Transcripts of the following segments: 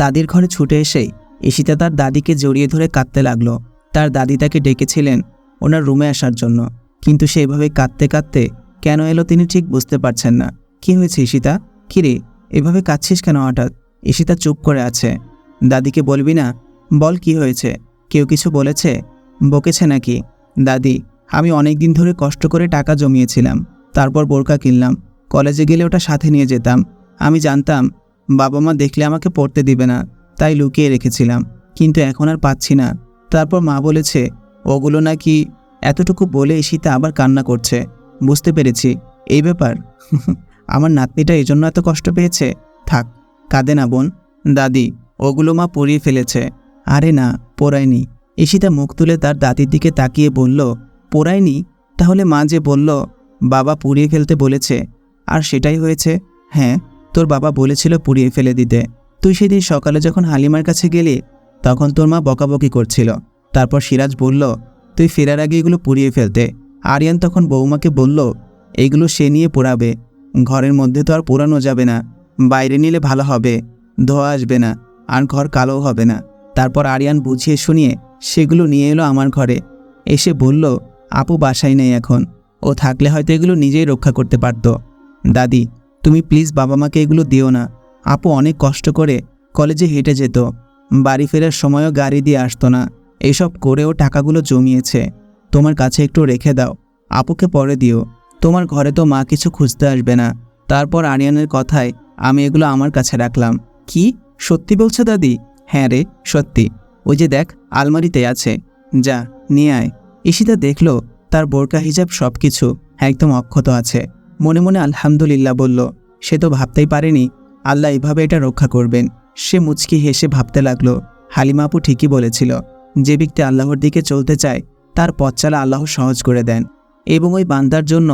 দাদির ঘরে ছুটে এসেই ঈশিতা তার দাদিকে জড়িয়ে ধরে কাঁদতে লাগল। তার দাদি তাকে ডেকেছিলেন ওনার রুমে আসার জন্য। কিন্তু সে এভাবে কাঁদতে কাঁদতে কেন এলো তিনি ঠিক বুঝতে পারছেন না। কি হয়েছে ঈশিতা? কিরে, এভাবে কাঁদছিস কেন হঠাৎ? ঈশিতা চুপ করে আছে। দাদিকে বলবি না? বল কি হয়েছে? কেউ কিছু বলেছে? বকেছে নাকি? দাদি, আমি অনেক দিন ধরে কষ্ট করে টাকা জমিয়েছিলাম, তারপর বোরকা কিনলাম, কলেজে গেলে ওটা সাথে নিয়ে যেতাম। আমি জানতাম বাবা মা দেখলে আমাকে পড়তে দিবে না, তাই লুকিয়ে রেখেছিলাম, কিন্তু এখন আর পাচ্ছি না। তারপর মা বলেছে, ওগুলো নাকি এতটুকু বলে ঈশিতা আবার কান্না করছে। বুঝতে পেরেছি, এই ব্যাপার। আমার নাতনিটা এই জন্য এত কষ্ট পেয়েছে? থাক, কাঁদে না বোন। দাদি, ওগুলো মা পরিয়ে ফেলেছে। আরে না, পোড়ায়নি। ঈশিতা মুখ তুলে তার দাদির দিকে তাকিয়ে বলল, পোড়ায়নি? তাহলে মা যে বলল, বাবা পুড়িয়ে ফেলতে বলেছে, আর সেটাই হয়েছে? হ্যাঁ? তোর বাবা বলেছিল পুড়িয়ে ফেলে দিতে। তুই সেদিন সকালে যখন হালিমার কাছে গেলি, তখন তোর মা বকাবকি করছিল। তারপর সিরাজ বলল, তুই ফেরার আগে এগুলো পুড়িয়ে ফেলতে। আরিয়ান তখন বৌমাকে বলল এইগুলো সে নিয়ে পোড়াবে। ঘরের মধ্যে তো আর পোড়ানো যাবে না। বাইরে নিলে ভালো হবে। ধোয়া আসবে না। আর ঘর কালো হবে না। তারপর আরিয়ান বুঝিয়ে শুনিয়ে সেগুলো নিয়ে এলো আমার ঘরে। এসে বলল, আপু বাসায় নেই এখন। ও থাকলে হয়তো এগুলো নিজেই রক্ষা করতে পারত। দাদি তুমি প্লিজ বাবা মাকে এগুলো দিও না। আপু অনেক কষ্ট করে কলেজে হেঁটে যেত। বাড়ি ফেরার সময়ও গাড়ি দিয়ে আসতো না। এইসব করেও টাকাগুলো জমিয়েছে। তোমার কাছে একটু রেখে দাও। আপুকে পরে দিও। তোমার ঘরে তো মা কিছু খুঁজতে আসবে না। তারপর আরিয়ানের কথায় আমি এগুলো আমার কাছে রাখলাম। কি? সত্যি বলছো দাদি? হ্যাঁ রে, সত্যি। ওই যে দেখ আলমারিতে আছে। যা, নিয়ে আয়। ঈশিতা দেখল, তার বোরকা, হিজাব সব কিছু একদম অক্ষত আছে। মনে মনে আলহামদুলিল্লাহ বলল, সে তো ভাবতেই পারেনি, আল্লাহ এভাবে এটা রক্ষা করবেন। সে মুচকি হেসে ভাবতে লাগল, হালিমা আপু ঠিকই বলেছিল, যে ব্যক্তি আল্লাহর দিকে চলতে চায়, তার পথ চালা আল্লাহ সহজ করে দেন এবং ওই বান্দার জন্য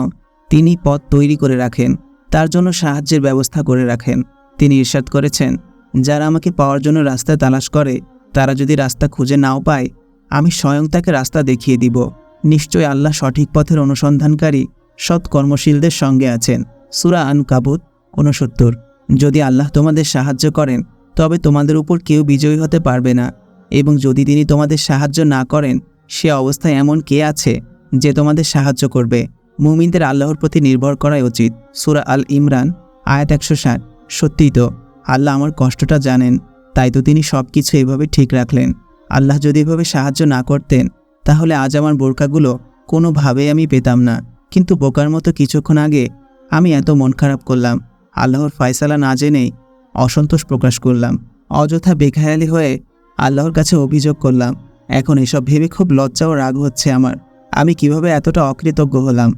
তিনি পথ তৈরি করে রাখেন, তার জন্য সাহায্যের ব্যবস্থা করে রাখেন। তিনি ইরশাদ করেছেন, যারা আমাকে পাওয়ার জন্য রাস্তা তালাশ করে, তারা যদি রাস্তা খুঁজে নাও পায়, আমি স্বয়ং তাকে রাস্তা দেখিয়ে দিব। নিশ্চয় আল্লাহ সঠিক পথের অনুসন্ধানকারী সৎ কর্মশীলদের সঙ্গে আছেন। সুরা আন কাবুত ঊনসত্তর। যদি আল্লাহ তোমাদের সাহায্য করেন, তবে তোমাদের উপর কেউ বিজয়ী হতে পারবে না। এবং যদি তিনি তোমাদের সাহায্য না করেন, সে অবস্থায় এমন কে আছে যে তোমাদের সাহায্য করবে? মুমিনদের আল্লাহর প্রতি নির্ভর করাই উচিত। সুরা আল ইমরান আয়াত একশো ষাট। সত্যিই তো, আল্লাহ আমার কষ্টটা জানেন, তাই তো তিনি সব কিছু এভাবে ঠিক রাখলেন। আল্লাহ যদি এভাবে সাহায্য না করতেন, তাহলে আজ আমার বোরকাগুলো কোনোভাবেই আমি পেতাম না। কিন্তু বোকার মতো কিছুক্ষণ আগে আমি এত মন খারাপ করলাম, আল্লাহর ফয়সালা না জেনেই অসন্তোষ প্রকাশ করলাম। অযথা বেখেয়ালি হয়ে আল্লাহর কাছে অভিযোগ করলাম, এখন এসব ভেবে খুব লজ্জা ও রাগ হচ্ছে আমার। আমি কীভাবে এতটা অকৃতজ্ঞ হলাম?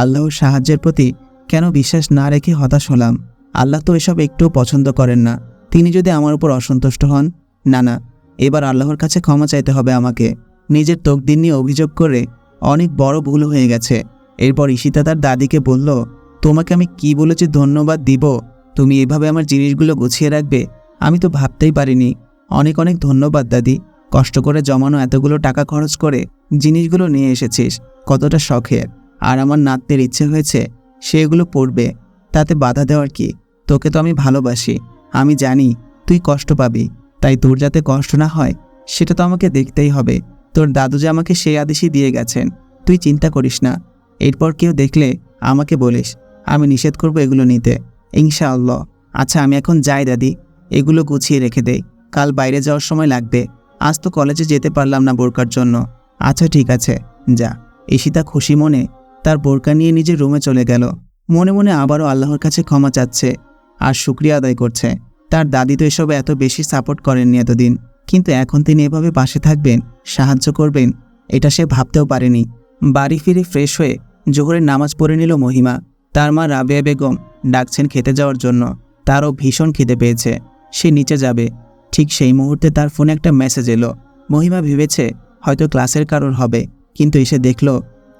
আল্লাহর সাহায্যের প্রতি কেন বিশ্বাস না রেখে হতাশ হলাম? আল্লাহ তো এসব একটুও পছন্দ করেন না। তিনি যদি আমার উপর অসন্তুষ্ট হন, না না, এবার আল্লাহর কাছে ক্ষমা চাইতে হবে আমাকে। নিজের তকদিন নিয়ে অভিযোগ করে অনেক বড় ভুল হয়ে গেছে। এরপর ঈশিতা তার দাদিকে বলল, তোমাকে আমি কি বলেছি ধন্যবাদ দিব? তুমি এভাবে আমার জিনিসগুলো গুছিয়ে রাখবে? আমি তো ভাবতেই পারিনি। অনেক অনেক ধন্যবাদ, দাদি। কষ্ট করে জমানো এতগুলো টাকা খরচ করে জিনিসগুলো নিয়ে এসেছিস, কতটা শখের। আর আমার নাতনির ইচ্ছে হয়েছে সে এগুলো পড়বে। তাতে বাধা দেওয়ার কি? তোকে তো আমি ভালোবাসি। আমি জানি তুই কষ্ট পাবি। তাই তোর যাতে কষ্ট না হয়, সেটা তো আমাকে দেখতেই হবে। তোর দাদু যে আমাকে সেই আদেশই দিয়ে গেছেন। তুই চিন্তা করিস না। এরপর কেউ দেখলে আমাকে বলিস, আমি নিষেধ করব এগুলো নিতে। ইনশাআল্লাহ। আচ্ছা আমি এখন যাই দাদি। এগুলো গুছিয়ে রেখে দেই কাল বাইরে যাওয়ার সময় লাগবে। আজ তো কলেজে যেতে পারলাম না বোরকার জন্য। আচ্ছা ঠিক আছে। যা। ঈশিতা খুশি মনে তার বোরকা নিয়ে নিজের রুমে চলে গেল। মনে মনে আবারও আল্লাহর কাছে ক্ষমা চাচ্ছে আর শুক্রিয়া আদায় করছে। তার দাদি তো এসবে এত বেশি সাপোর্ট করেননি এতদিন। কিন্তু এখন তিনি এভাবে পাশে থাকবেন, সাহায্য করবেন, এটা সে ভাবতেও পারেনি। বাড়ি ফিরে ফ্রেশ হয়ে জোহরের নামাজ পড়ে নিল মহিমা। তার মা রাবেয়া বেগম ডাকছেন খেতে যাওয়ার জন্য। তারও ভীষণ খিদে পেয়েছে। সে নিচে যাবে। ঠিক সেই মুহূর্তে তার ফোনে একটা মেসেজ এলো। মহিমা ভেবেছে হয়তো ক্লাসের কারোর হবে, কিন্তু এসে দেখল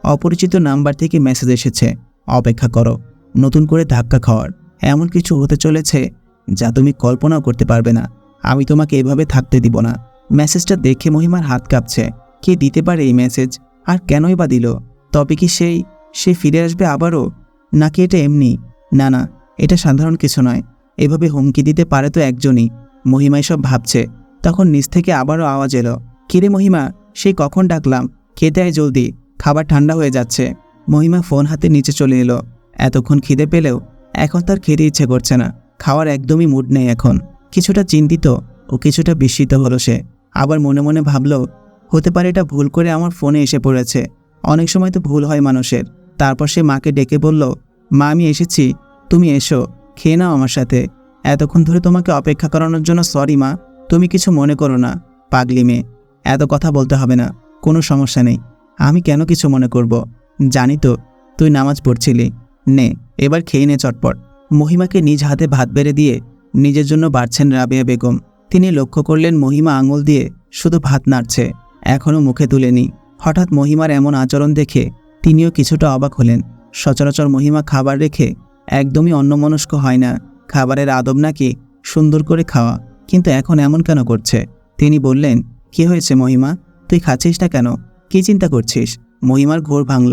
অপরিচিত নাম্বার থেকে মেসেজ এসেছে, অপেক্ষা করো, নতুন করে ধাক্কা খাওয়ার। এমন কিছু হতে চলেছে যা তুমি কল্পনাও করতে পারবে না। আমি তোমাকে এভাবে থাকতে দিব না। মেসেজটা দেখে মহিমার হাত কাঁপছে। কে দিতে পারে এই মেসেজ আর কেনই বা দিল? তবে কি সেই, সে ফিরে আসবে আবারও? নাকি এটা এমনি? না না, এটা সাধারণ কিছু নয়। এভাবে হুমকি দিতে পারে তো একজনই। মহিমা এসব ভাবছে। তখন নিচ থেকে আবারও আওয়াজ এলো। কিরে মহিমা, সেই কখন ডাকলাম? খেতে আয় জলদি, খাবার ঠান্ডা হয়ে যাচ্ছে। মহিমা ফোন হাতে নিচে চলে এলো। এতক্ষণ খিদে পেলেও এখন তার খেতে ইচ্ছে করছে না। খাওয়ার একদমই মুড নেই এখন। কিছুটা চিন্তিত ও কিছুটা বিস্মিত হলো সে। আবার মনে মনে ভাবলো হতে পারে এটা ভুল করে আমার ফোনে এসে পড়েছে। অনেক সময় তো ভুল হয় মানুষের। তারপর সে মাকে ডেকে বলল, মা, আমি এসেছি। তুমি এসো। খেয়ে নাও আমার সাথে। এতক্ষণ ধরে তোমাকে অপেক্ষা করানোর জন্য সরি, মা। তুমি কিছু মনে করো না, পাগলি মেয়ে। এত কথা বলতে হবে না। কোনো সমস্যা নেই। আমি কেন কিছু মনে করব? জানি তো। তুই নামাজ পড়ছিলি। নে, এবার খেয়ে নে চটপট। মহিমাকে নিজ হাতে ভাত বেড়ে দিয়ে নিজের জন্য বাড়ছেন রাবেয়া বেগম। তিনি লক্ষ্য করলেন মহিমা আঙুল দিয়ে শুধু ভাত নাড়ছে। এখনও মুখে তুলেনি। হঠাৎ মহিমার এমন আচরণ দেখে তিনিও কিছুটা অবাক হলেন। সচরাচর মহিমা খাবার রেখে একদমই অন্যমনস্ক হয় না। খাবারের আদব নাকি সুন্দর করে খাওয়া, কিন্তু এখন এমন কেন করছে? তিনি বললেন, কি হয়েছে মহিমা? তুই খাচ্ছিস না কেন? কি চিন্তা করছিস? মহিমার ঘোর ভাঙল।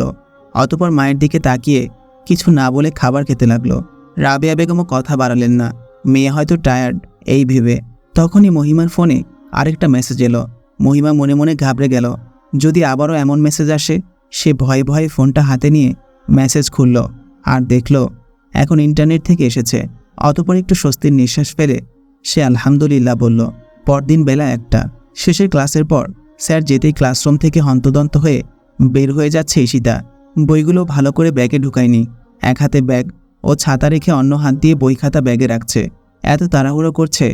অতপর মায়ের দিকে তাকিয়ে কিছু না বলে খাবার খেতে লাগল। রাবেয়া বেগমও কথা বাড়ালেন না। মেয়ে হয়তো টায়ার্ড, এই ভেবে। তখনই মহিমার ফোনে আরেকটা মেসেজ এলো। মহিমা মনে মনে ঘাবড়ে গেল। যদি আবারও এমন মেসেজ আসে, সে ভয়ে ভয়ে ফোনটা হাতে নিয়ে মেসেজ খুলল আর দেখল, এখন ইন্টারনেট থেকে এসেছে। অতপর একটু স্বস্তির নিঃশ্বাস ফেলে সে আলহামদুলিল্লাহ বলল, পরদিন বেলা একটা। শেষের ক্লাসের পর স্যার যেতেই ক্লাসরুম থেকে হন্তদন্ত হয়ে বের হয়ে যাচ্ছে ঈশিতা। বইগুলো ভালো করে ব্যাগে ঢুকায়নি। এক হাতে ব্যাগ ও ছাতা রেখে অন্য হাত দিয়ে বই খাতা ব্যাগে রাখছে। এত তাড়াহুড়ো করছে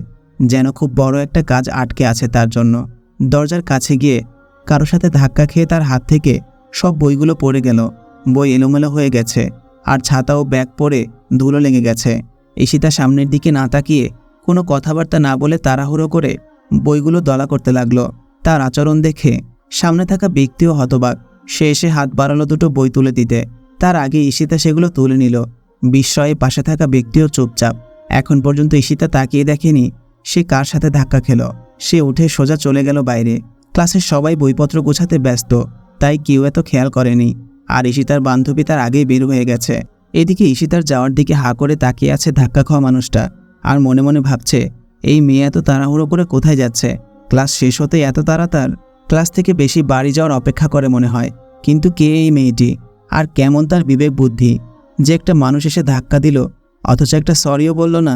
যেন খুব বড় একটা কাজ আটকে আছে তার জন্য। দরজার কাছে গিয়ে কারও সাথে ধাক্কা খেয়ে তার হাত থেকে সব বইগুলো পড়ে গেল। বই এলোমেলো হয়ে গেছে, আর ছাতা ও ব্যাগ পরে ধুলো লেগে গেছে। ঈশিতা সামনের দিকে না তাকিয়ে কোনো কথাবার্তা না বলে তাড়াহুড়ো করে বইগুলো দলা করতে লাগল। তার আচরণ দেখে সামনে থাকা ব্যক্তিও হতবাক। সে এসে হাত বাড়ালো দুটো বই তুলে দিতে। তার আগে ঈশিতা সেগুলো তুলে নিল। বিস্ময়ে পাশে থাকা ব্যক্তিও চুপচাপ। এখন পর্যন্ত ঈশিতা তাকিয়ে দেখেনি সে কার সাথে ধাক্কা খেল। সে উঠে সোজা চলে গেল বাইরে। ক্লাসের সবাই বইপত্র গোছাতে ব্যস্ত, তাই কেউ এত খেয়াল করেনি। আর ঈশিতার বান্ধবী তার আগেই বের হয়ে গেছে। এদিকে ঈশিতার যাওয়ার দিকে হা করে তাকিয়ে আছে ধাক্কা খাওয়া মানুষটা আর মনে মনে ভাবছে, এই মেয়ে এত তাড়াহুড়ো করে কোথায় যাচ্ছে? ক্লাস শেষ হতে এত তাড়া তার ক্লাস থেকে বেশি বাড়ি যাওয়ার অপেক্ষা করে মনে হয়, কিন্তু কে এই মেয়েটি? আর কেমন তার বিবেক বুদ্ধি? যে একটা মানুষ এসে ধাক্কা দিল, অথচ একটা সরিও বলল না,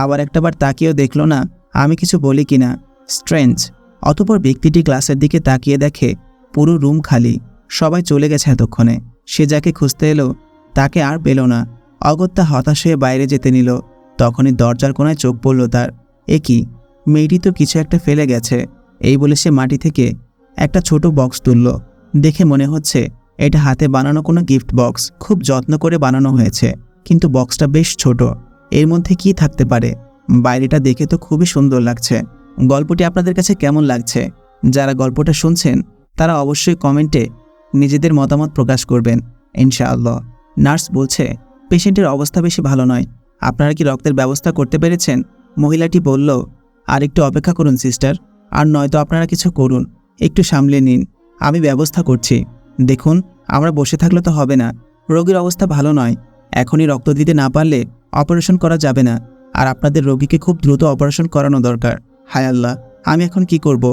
আবার একটাবার তাকিয়েও দেখল না, আমি কিছু বলি কি না? স্ট্রেঞ্জ। অতপর ব্যক্তিটি ক্লাসের দিকে তাকিয়ে দেখে, পুরো রুম খালি। সবাই চলে গেছে এতক্ষণে। সে যাকে খুঁজতে এলো, তাকে আর পেল না। অগত্যা হতাশ হয়ে বাইরে যেতে নিল। তখনই দরজার কোনায় চোখ পড়ল তার। এ কি? মেয়েটি তো কিছু একটা ফেলে গেছে। এই বলে সে মাটি থেকে একটা ছোট বক্স তুলল। দেখে মনে হচ্ছে, এটা হাতে বানানো কোনো গিফট বক্স। খুব যত্ন করে বানানো হয়েছে। কিন্তু বক্সটা বেশ ছোট। এর মধ্যে কি থাকতে পারে? বাইরেটা দেখে তো খুবই সুন্দর লাগছে। গল্পটি আপনাদের কাছে কেমন লাগছে? যারা গল্পটা শুনছেন, তারা অবশ্যই কমেন্টে নিজেদের মতামত প্রকাশ করবেন, ইনশাআল্লাহ। নার্স বলছে, পেশেন্টের অবস্থা বেশি ভালো নয়। আপনারা কি রক্তের ব্যবস্থা করতে পেরেছেন? মহিলাটি বলল আর একটু অপেক্ষা করুন, সিস্টার। আর নয়তো আপনারা কিছু করুন। একটু সামলে নিন। আমি ব্যবস্থা করছি। দেখুন, আমরা বসে থাকলে তো হবে না। রোগীর অবস্থা ভালো নয়। এখনই রক্ত দিতে না পারলে অপারেশন করা যাবে না। আর আপনাদের রোগীকে খুব দ্রুত অপারেশন করানো দরকার। হায় আল্লাহ, আমি এখন কি করব।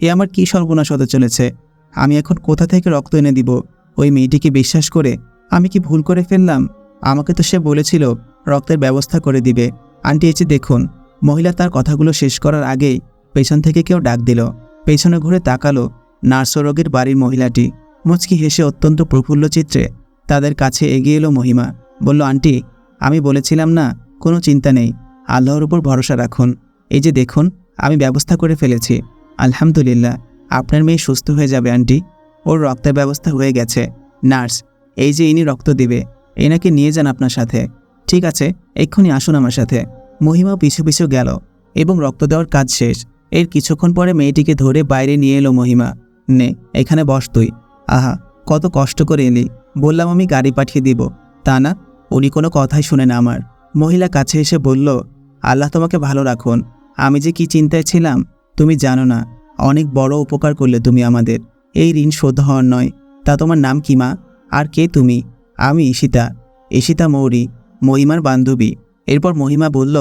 এ আমার কি সর্বনাশ হতে চলেছে? আমি এখন কোথা থেকে রক্ত এনে দিব? ওই মেয়েটিকে বিশ্বাস করে আমি কি ভুল করে ফেললাম? আমাকে তো সে বলেছিল, রক্তের ব্যবস্থা করে দিবে। আন্টি এসে দেখুন, মহিলা তার কথাগুলো শেষ করার আগেই পেছন থেকে কেউ ডাক দিল। পেছনে ঘুরে তাকালো নার্স রোগীর বাড়ির মহিলাটি। মুচকি হেসে অত্যন্ত প্রফুল্ল চিত্রে তাদের কাছে এগিয়ে এলো মহিমা। বলল, আন্টি, আমি বলেছিলাম না, কোনো চিন্তা নেই। আল্লাহর উপর ভরসা রাখুন। এই যে দেখুন আমি ব্যবস্থা করে ফেলেছি। আলহামদুলিল্লাহ, আপনার মেয়ে সুস্থ হয়ে যাবে, আন্টি। ওর রক্তের ব্যবস্থা হয়ে গেছে। নার্স, এই যে ইনি রক্ত দিবে, এনাকে নিয়ে যান আপনার সাথে। ঠিক আছে, এক্ষুনি আসুন আমার সাথে। মহিমা পিছু পিছু গেল, এবং রক্ত দেওয়ার কাজ শেষ। এর কিছুক্ষণ পরে মেয়েটিকে ধরে বাইরে নিয়ে এলো মহিমা। নে, এখানে বস তুই। আহা, কত কষ্ট করে এলি। বললাম আমি গাড়ি পাঠিয়ে দিব। তা না, উনি কোনো কথাই শুনে না আমার। মহিলা কাছে এসে বলল, আল্লাহ তোমাকে ভালো রাখুন। আমি যে কি চিন্তায় ছিলাম, তুমি জানো না। অনেক বড় উপকার করলে তুমি আমাদের। এই ঋণ শোধ হওয়ার নয়। তা তোমার নাম কি, মা? আর কে তুমি? আমি ঈশিতা। ঈশিতা মৌরি, মহিমার বান্ধবী। এরপর মহিমা বলল,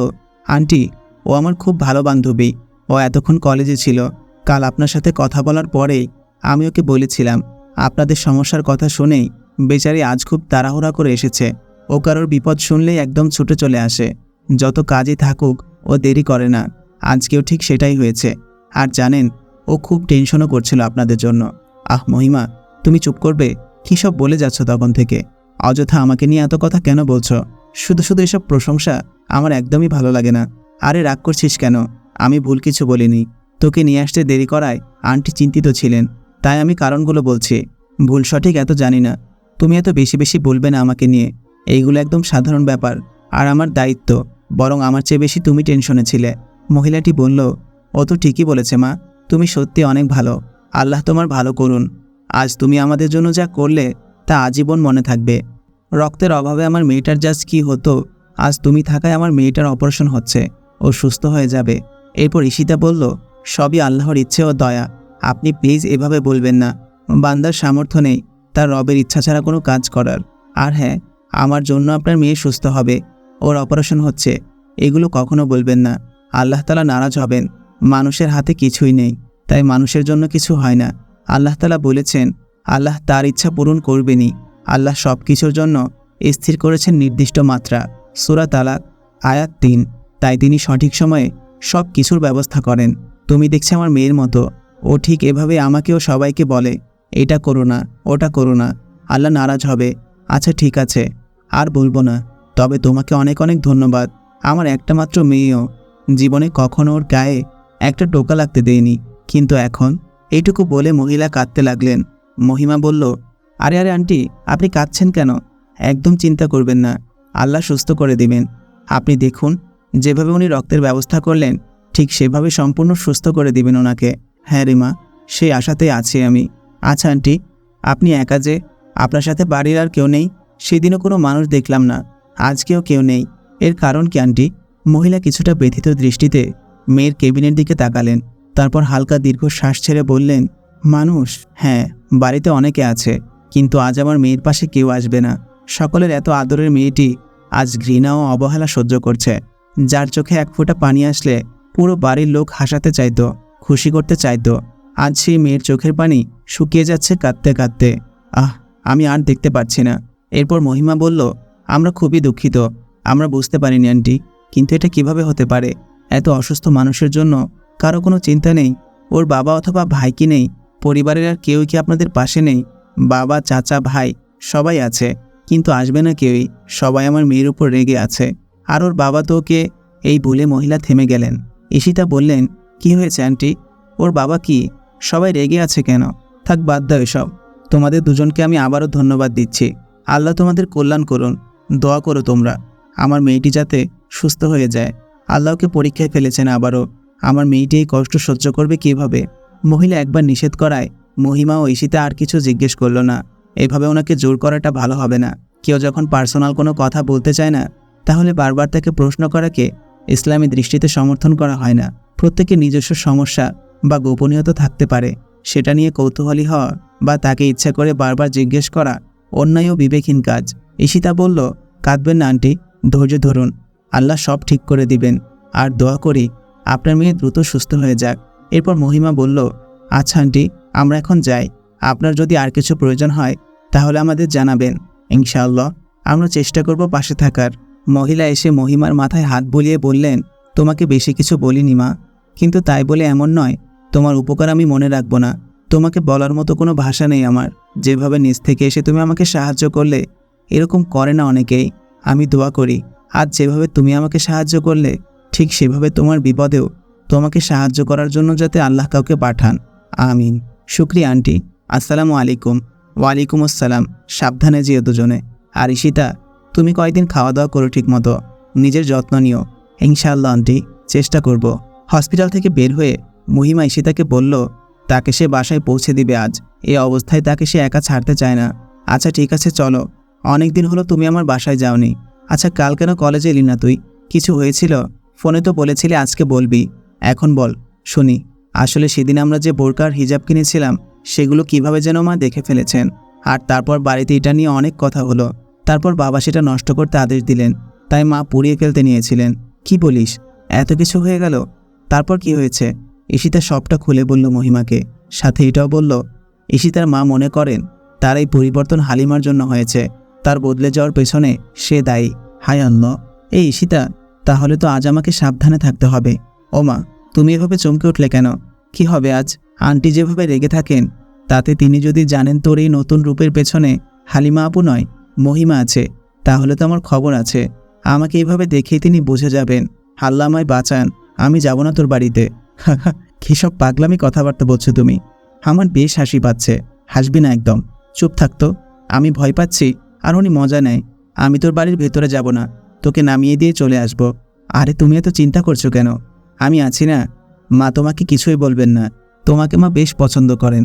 আন্টি, ও আমার খুব ভালো বান্ধবী। ও এতক্ষণ কলেজে ছিল। কাল আপনার সাথে কথা বলার পরেই আমি ওকে বলেছিলাম, আপনাদের সমস্যার কথা শুনেই বেচারি আজ খুব তাড়াহুড়া করে এসেছে। ও কারোর বিপদ শুনলেই একদম ছুটে চলে আসে। যত কাজই থাকুক, ও দেরি করে না। আজকেও ঠিক সেটাই হয়েছে। আর জানেন, ও খুব টেনশনও করছিল আপনাদের জন্য। আহ, মহিমা, তুমি চুপ করবে? কী সব বলে যাচ্ছ তখন থেকে? অযথা আমাকে নিয়ে এত কথা কেন বলছো? শুধু শুধু এসব প্রশংসা আমার একদমই ভালো লাগে না। আরে রাগ করছিস কেন? আমি ভুল কিছু বলিনি। তোকে নিয়ে আসতে দেরি করায় আন্টি চিন্তিত ছিলেন। তাই আমি কারণগুলো বলছি। ভুল সঠিক এত জানি না। তুমি এত বেশি বেশি বলবে না আমাকে নিয়ে। এইগুলো একদম সাধারণ ব্যাপার। আর আমার দায়িত্ব। বরং আমার চেয়ে বেশি তুমি টেনশনে ছিলে। মহিলাটি বলল, ও তো ঠিকই বলেছে মা, তুমি সত্যি অনেক ভালো। আল্লাহ তোমার ভালো করুন। আজ তুমি আমাদের জন্য যা করলে, তা আজীবন মনে থাকবে। রক্তের অভাবে আমার মেয়েটার জাস্ট কী হতো, আজ তুমি থাকায় আমার মেয়েটার অপারেশন হচ্ছে, ও সুস্থ হয়ে যাবে। এরপর ঈশিতা বলল, সবই আল্লাহর ইচ্ছে ও দয়া। আপনি প্লিজ এভাবে বলবেন না। বান্দার সামর্থ্য নেই, তার রবের ইচ্ছা ছাড়া কোনো কাজ করার। আর হ্যাঁ আমার জন্য আপনার মেয়ে সুস্থ হবে। ওর অপারেশন হচ্ছে। এগুলো কখনো বলবেন না। আল্লাহ তালা নারাজ হবেন। মানুষের হাতে কিছুই নেই, তাই মানুষের জন্য কিছু হয় না। আল্লাহ তালা বলেছেন, আল্লাহ তার ইচ্ছা পূরণ করবেনই। আল্লাহ সব কিছুর জন্য স্থির করেছেন নির্দিষ্ট মাত্রা। সুরা তালাক, আয়াত তিন। তাই তিনি সঠিক সময়ে সব কিছুর ব্যবস্থা করেন। তুমি দেখছি আমার মেয়ের মতো। ও ঠিক এভাবে আমাকেও সবাইকে বলে, এটা করো না, ওটা করো না। আল্লাহ নারাজ হবে। আচ্ছা ঠিক আছে। আর বলব না। তবে তোমাকে অনেক অনেক ধন্যবাদ। আমার একটা মাত্র মেয়েও জীবনে কখনো ওর গায়ে একটা টোকা লাগতে দেয়নি। কিন্তু এখন এইটুকু বলে মহিলা কাঁদতে লাগলেন। মহিমা বলল, আরে আরে, আন্টি, আপনি কাঁদছেন কেন? একদম চিন্তা করবেন না। আল্লাহ সুস্থ করে দিবেন। আপনি দেখুন, যেভাবে উনি রক্তের ব্যবস্থা করলেন, ঠিক সেভাবে সম্পূর্ণ সুস্থ করে দিবেন ওনাকে। হ্যাঁ রিমা সেই আশাতেই আছি আমি। আচ্ছা আন্টি, আপনি একা যে আপনার সাথে বাড়ির আর কেউ নেই, সেদিনও কোনো মানুষ দেখলাম না। আজকেও কেউ নেই। এর কারণ কি, আন্টি? মহিলা কিছুটা ব্যথিত দৃষ্টিতে মেয়ের কেবিনের দিকে তাকালেন। তারপর হালকা দীর্ঘ শ্বাস ছেড়ে বললেন, মানুষ হ্যাঁ বাড়িতে অনেকে আছে, কিন্তু আজ আমার মেয়ের পাশে কেউ আসবে না। সকলের এত আদরের মেয়েটি আজ ঘৃণা ও অবহেলা সহ্য করছে। যার চোখে এক ফোঁটা পানি আসলে পুরো বাড়ির লোক হাসাতে চাইতো, খুশি করতে চাইতো। আজ সেই মেয়ের চোখের পানি শুকিয়ে যাচ্ছে কাঁদতে কাঁদতে। আহ, আমি আর দেখতে পাচ্ছি না। এরপর মহিমা বলল, আমরা খুবই দুঃখিত, আমরা বুঝতে পারিনি, আন্টি। কিন্তু এটা কীভাবে হতে পারে? এত অসুস্থ মানুষের জন্য কারও কোনো চিন্তা নেই। ওর বাবা অথবা ভাই কি নেই। পরিবারের আর কেউ কি আপনাদের পাশে নেই? বাবা, চাচা, ভাই, সবাই আছে। কিন্তু আসবে না কেউই। সবাই আমার মেয়ের উপর রেগে আছে। আর ওর বাবা তো ওকে এই বলে মহিলা থেমে গেলেন। ঈশিতা বললেন, কি হয়েছে, আন্টি? ওর বাবা কি? সবাই রেগে আছে কেন? থাক, বাদ দাও এসব। তোমাদের দুজনকে আমি আবারও ধন্যবাদ দিচ্ছি। আল্লাহ তোমাদের কল্যাণ করুন। দোয়া করো তোমরা। আমার মেয়েটি যাতে সুস্থ হয়ে যায়। আল্লাহকে পরীক্ষায় ফেলেছেন আবারও। আমার মেয়েটি এই কষ্ট সহ্য করবে কীভাবে? মহিলা একবার নিষেধ করায় মহিমা ও ঈশিতা আর কিছু জিজ্ঞেস করল না। এভাবে ওনাকে জোর করাটা ভালো হবে না। কেউ যখন পার্সোনাল কোনো কথা বলতে চায় না, তাহলে বারবার তাকে প্রশ্ন করাকে ইসলামী দৃষ্টিতে সমর্থন করা হয় না। প্রত্যেকের নিজস্ব সমস্যা বা গোপনীয়তা থাকতে পারে। সেটা নিয়ে কৌতূহলী হওয়া বা তাকে ইচ্ছা করে বারবার জিজ্ঞেস করা অন্যায় ও বিবেকহীন কাজ। ঈশিতা বলল, কাঁদবেন না, আন্টি। ধৈর্য ধরুন। আল্লাহ সব ঠিক করে দিবেন। আর দোয়া করি, আপনার মেয়ে দ্রুত সুস্থ হয়ে যাক। এরপর মহিমা বলল আচ্ছা আন্টি, আমরা এখন যাই। আপনার যদি আর কিছু প্রয়োজন হয়, তাহলে আমাদের জানাবেন। ইনশাআল্লাহ, আমরা চেষ্টা করব পাশে থাকার। মহিলা এসে মহিমার মাথায় হাত বুলিয়ে বললেন, তোমাকে বেশি কিছু বলিনি মা। কিন্তু তাই বলে এমন নয়, তোমার উপকার আমি মনে রাখব না। তোমাকে বলার মতো কোনো ভাষা নেই আমার। যেভাবে নিজ থেকে এসে তুমি আমাকে সাহায্য করলে, এরকম করে না অনেকেই। আমি দোয়া করি আজ যেভাবে তুমি আমাকে সাহায্য করলে, ঠিক সেভাবে তোমার বিপদেও তোমাকে সাহায্য করার জন্য যাতে আল্লাহ কাউকে পাঠান। আমিন। শুক্রিয়া, আন্টি। আসসালামু আলাইকুম। ওয়ালাইকুম আসসালাম। সাবধানে যেও দুজনে। আর ঈশিতা, তুমি কয়েকদিন খাওয়া দাওয়া করো ঠিক মতো নিজের যত্ন নিও। ইনশাআল্লাহ, আন্টি। চেষ্টা করব। হসপিটাল থেকে বের হয়ে মহিমা ঈশিতাকে বলল, তাকে সে বাসায় পৌঁছে দিবে আজ। এই অবস্থায় তাকে সে একা ছাড়তে চায় না। আচ্ছা ঠিক আছে, চলো। অনেক দিন হলো তুমি আমার বাসায় যাওনি। আচ্ছা কাল কেন কলেজে এলি না তুই? কিছু হয়েছিল? ফোনে তো বলেছিলি আজকে বলবি। এখন বল, শুনি। আসলে সেদিন আমরা যে বোরকার হিজাব কিনেছিলাম, সেগুলো কীভাবে যেন মা দেখে ফেলেছেন। আর তারপর বাড়িতে এটা নিয়ে অনেক কথা হলো। তারপর বাবা সেটা নষ্ট করতে আদেশ দিলেন। তাই মা পুড়িয়ে ফেলতে নিয়েছিলেন। কি বলিস? এত কিছু হয়ে গেল? তারপর কি হয়েছে? ঈশিতা সবটা খুলে বলল মহিমাকে। সাথে এটাও বলল, ঈশিতার মা মনে করেন, তার এই পরিবর্তন হালিমার জন্য হয়েছে। তার বদলে যাওয়ার পেছনে সে দায়ী। হায় আল্লাহ, এই ঈশিতা, তাহলে তো আজ আমাকে সাবধানে থাকতে হবে। ও মা তুমি এভাবে চমকে উঠলে কেন? কি হবে আজ? আন্টি যেভাবে রেগে থাকেন, তাতে তিনি যদি জানেন তোর এই নতুন রূপের পেছনে হালিমা আপু নয়, মহিমা আছে, তাহলে তো আমার খবর আছে। আমাকে এইভাবে দেখেই তিনি বুঝে যাবেন। হাল্লামায় বাঁচান, আমি যাব না তোর বাড়িতে। কী সব পাগলামি কথাবার্তা বলছো তুমি। আমার বেশ হাসি পাচ্ছে, হাসবি না একদম। চুপ থাকতো আমি ভয় পাচ্ছি। আর উনি মজা নেয়। আমি তোর বাড়ির ভেতরে যাব না। তোকে নামিয়ে দিয়ে চলে আসব। আরে, তুমি এত চিন্তা করছ কেন? আমি আছি না। মা তোমাকে কিছুই বলবেন না। তোমাকে মা বেশ পছন্দ করেন।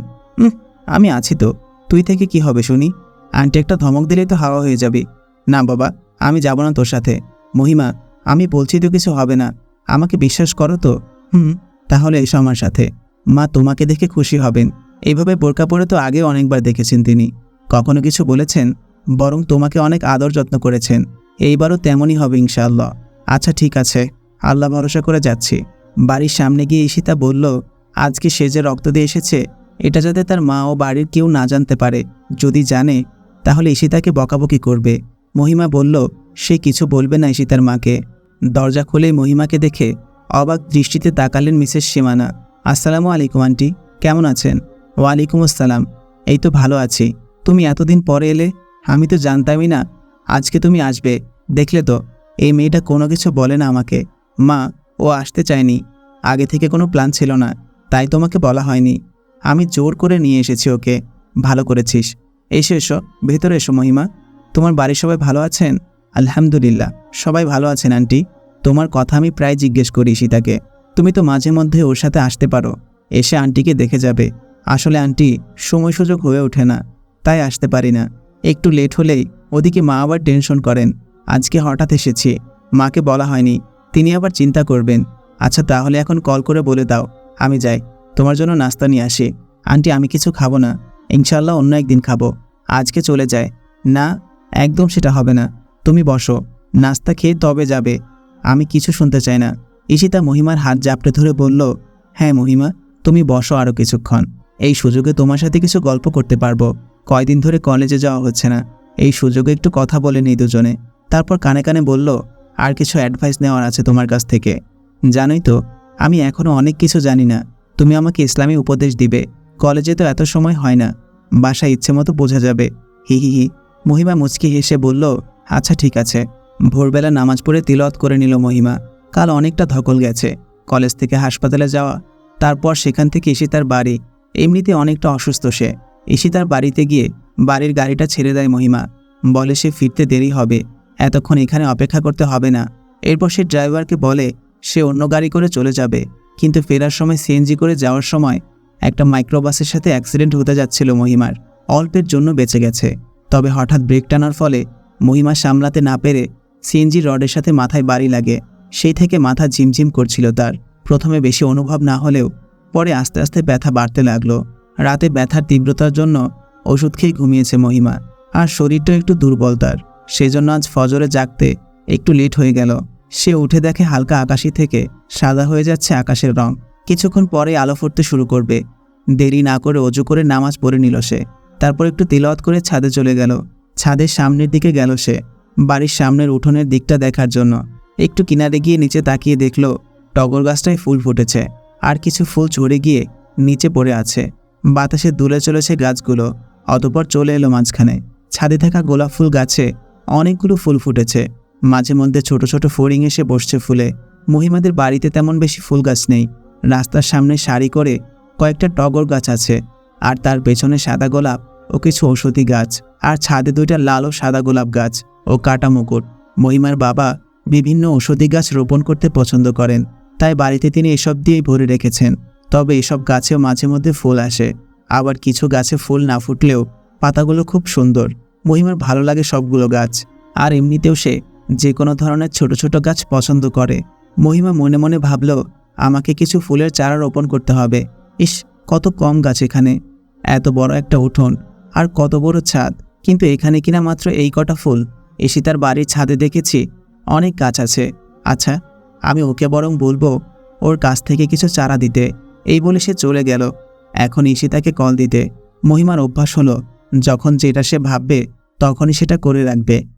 আমি আছি তো। তুই থেকে কি হবে শুনি? আন্টি একটা ধমক দিলেই তো হাওয়া হয়ে যাবে। না বাবা, আমি যাব না তোর সাথে। মহিমা, আমি বলছি তো কিছু হবে না। আমাকে বিশ্বাস করো তো। হুম, তাহলে এসো আমার সাথে। মা তোমাকে দেখে খুশি হবেন। এইভাবে বোরকা পরে তো আগে অনেকবার দেখেছেন তিনি। কখনো কিছু বলেছেন? বরং তোমাকে অনেক আদর যত্ন করেছেন। এইবারও তেমনই হবে ইনশাআল্লাহ। আচ্ছা ঠিক আছে। আল্লাহ ভরসা করে যাচ্ছি। বাড়ির সামনে গিয়ে ঈশিতা বলল, আজকে সে যে রক্ত দিয়ে এসেছে, এটা যাতে তার মা ও বাড়ির কেউ না জানতে পারে। যদি জানে, তাহলে ঈশিতাকে বকাবকি করবে। মহিমা বলল, সে কিছু বলবে না ঈশিতার মাকে। দরজা খুলে মহিমাকে দেখে অবাক দৃষ্টিতে তাকালেন মিসেস সীমানা। আসসালামু আলাইকুম, আন্টি। কেমন আছেন? ওয়ালাইকুম আসসালাম। এই তো ভালো আছি। তুমি এতদিন পরে এলে? আমি তো জানতামই না, আজকে তুমি আসবে। দেখলে তো, এই মেয়েটা কোনো কিছু বলে না আমাকে। মা, ও আসতে চায়নি। আগে থেকে কোনো প্ল্যান ছিল না, তাই তোমাকে বলা হয়নি। আমি জোর করে নিয়ে এসেছি ওকে। ভালো করেছিস। এসো এসো, ভেতরে এসো মহিমা। তোমার বাড়ির সবাই ভালো আছেন? আলহামদুলিল্লাহ, সবাই ভালো আছেন, আন্টি। তোমার কথা আমি প্রায় জিজ্ঞেস করি সীতাকে। তুমি তো মাঝে মধ্যে ওর সাথে আসতে পারো। এসে আন্টিকে দেখে যাবে। আসলে আন্টি, সময় সুযোগ হয়ে ওঠে না, তাই আসতে পারি না। একটু লেট হলেই ওদিকে মা আবার টেনশন করেন। আজকে হঠাৎ এসেছি। মাকে বলা হয়নি। তিনি আবার চিন্তা করবেন। আচ্ছা তাহলে এখন কল করে বলে দাও। আমি যাই। তোমার জন্য নাস্তা নিয়ে আসি। আন্টি, আমি কিছু খাব না। ইনশাল্লাহ অন্য একদিন খাব। আজকে চলে যায়। না, একদম সেটা হবে না। তুমি বসো। নাস্তা খেয়ে তবে যাবে। আমি কিছু শুনতে চাই না। ঈশিতা মহিমার হাত জাপটে ধরে বলল হ্যাঁ মহিমা, তুমি বসো আরও কিছুক্ষণ। এই সুযোগে তোমার সাথে কিছু গল্প করতে পারব। কয়দিন ধরে কলেজে যাওয়া হচ্ছে না। এই সুযোগে একটু কথা বলে নিই দুজনে। তারপর কানে কানে বলল, আর কিছু অ্যাডভাইস নেওয়ার আছে তোমার কাছ থেকে। জানোই তো, আমি এখনও অনেক কিছু জানি না। তুমি আমাকে ইসলামী উপদেশ দিবে। কলেজে তো এত সময় হয় না। বাসায় ইচ্ছে মতো বোঝা যাবে। হি হি হি। মহিমা মুচকি হেসে বলল আচ্ছা ঠিক আছে। ভোরবেলা নামাজ পড়ে তিলত করে নিল মহিমা। কাল অনেকটা ধকল গেছে। কলেজ থেকে হাসপাতালে যাওয়া, তারপর সেখান থেকে এসে তার বাড়ি। এমনিতে অনেকটা অসুস্থ সে। এসে তার বাড়িতে গিয়ে বাড়ির গাড়িটা ছেড়ে দেয় মহিমা। বলে, সে ফিরতে দেরি হবে। এতক্ষণ এখানে অপেক্ষা করতে হবে না। এরপর সে ড্রাইভারকে বলে, সে অন্য গাড়ি করে চলে যাবে। কিন্তু ফেরার সময় সিএনজি করে যাওয়ার সময় একটা মাইক্রোবাসের সাথে অ্যাক্সিডেন্ট হতে যাচ্ছিল মহিমার। অল্পের জন্য বেঁচে গেছে। তবে হঠাৎ ব্রেক টানার ফলে মহিমা সামলাতে না পেরে সিএনজি রডের সাথে মাথায় বাড়ি লাগে। সেই থেকে মাথা ঝিমঝিম করছিল তার। প্রথমে বেশি অনুভব না হলেও পরে আস্তে আস্তে ব্যথা বাড়তে লাগল। রাতে ব্যথার তীব্রতার জন্য ওষুধ খেয়ে ঘুমিয়েছে মহিমা। আর শরীরটা একটু দুর্বল তার। সেজন্য আজ ফজরে জাগতে একটু লেট হয়ে গেল। সে উঠে দেখে হালকা আকাশি থেকে সাদা হয়ে যাচ্ছে আকাশের রং। কিছুক্ষণ পরে আলো ফুটতে শুরু করবে। দেরি না করে অজু করে নামাজ পড়ে নিল সে। তারপর একটু তিলওয়াত করে ছাদে চলে গেল। ছাদের সামনের দিকে গেল সে। বাড়ির সামনের উঠোনের দিকটা দেখার জন্য। একটু কিনারে গিয়ে নিচে তাকিয়ে দেখল, টগর গাছটায় ফুল ফুটেছে। আর কিছু ফুল ঝরে গিয়ে নিচে পড়ে আছে। বাতাসে দুলে চলেছে গাছগুলো। অতপর চলে এলো মাঝখানে। ছাদে থাকা গোলাপ ফুল গাছে অনেকগুলো ফুল ফুটেছে। মাঝে মধ্যে ছোট ছোট ফড়িং এসে বসছে ফুলে। মহিমাদের বাড়িতে তেমন বেশি ফুল গাছ নেই। রাস্তার সামনে সারি করে কয়েকটা টগর গাছ আছে। আর তার পেছনে সাদা গোলাপ ও কিছু ঔষধি গাছ। আর ছাদে দুইটা লাল ও সাদা গোলাপ গাছ ও কাটা মুকুট। মহিমার বাবা বিভিন্ন ঔষধি গাছ রোপণ করতে পছন্দ করেন। তাই বাড়িতে তিনি এসব দিয়েই ভরে রেখেছেন। তবে এসব গাছেও মাঝে মধ্যে ফুল আসে। আবার কিছু গাছে ফুল না ফুটলেও পাতাগুলো খুব সুন্দর। মহিমার ভালো লাগে সবগুলো গাছ। আর এমনিতেও সে যে কোনো ধরনের ছোট ছোট গাছ পছন্দ করে। মহিমা মনে মনে ভাবল, আমাকে কিছু ফুলের চারা রোপণ করতে হবে। ইস, কত কম গাছ এখানে। এত বড় একটা উঠোন। আর কত বড় ছাদ। কিন্তু এখানে কিনা মাত্র এই কটা ফুল। এসে তার বাড়ির ছাদে দেখেছি অনেক গাছ আছে। আচ্ছা আমি ওকে বরং বলব, ওর কাছ থেকে কিছু চারা দিতে। এই বলে সে চলে গেল। এখন ঈশিতাকে কল দিতে। মহিমার অভ্যাস হলো, যখন যেটা সে ভাববে, তখনই সেটা করে রাখবে।